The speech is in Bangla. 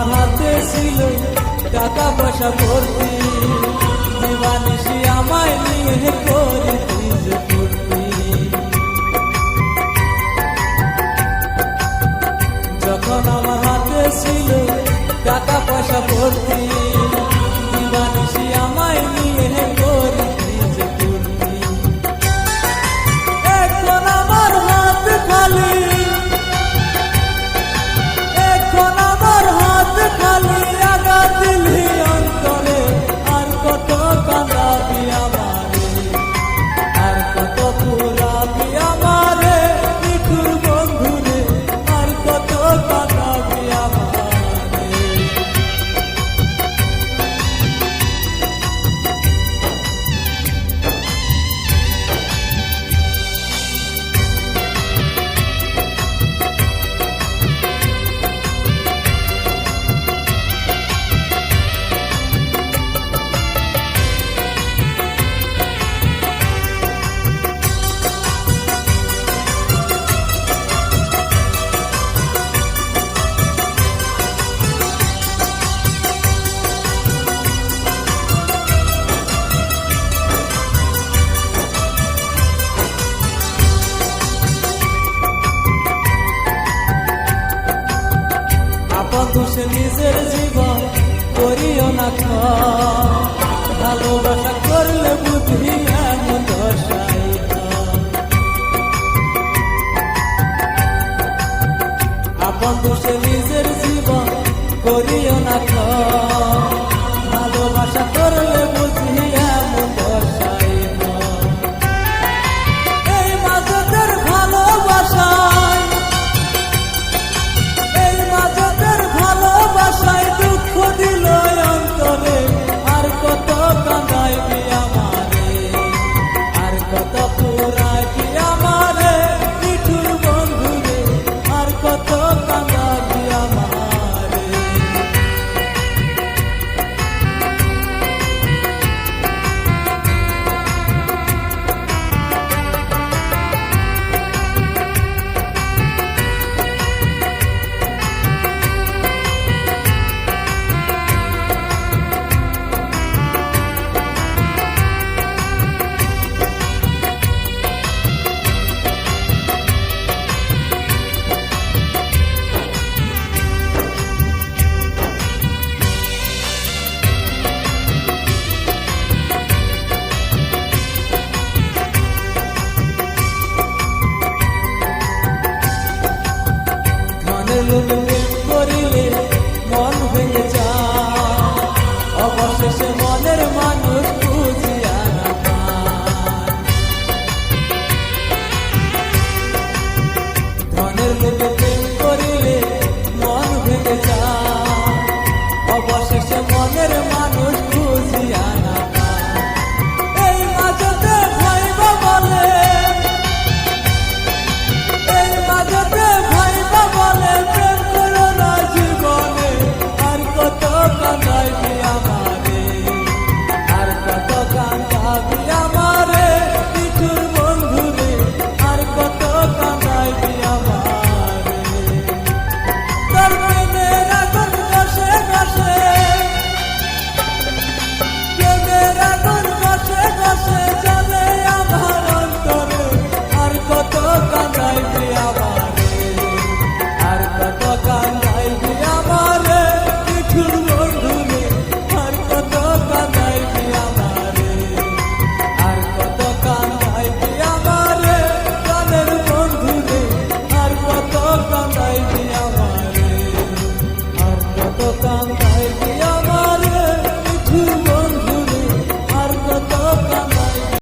আমার হাতে ছিল টাকা পয়সা ভর্তি। দিবানিসি আমায় নিয়ে করিতিস ফুর্তি। যখন আমার হাতে ছিল টাকা পয়সা ভর্তি না ভালোবাসা করলে বুঝি এমন দশায় আপন দোষে নিজের জীবন করিও না খা Thank you.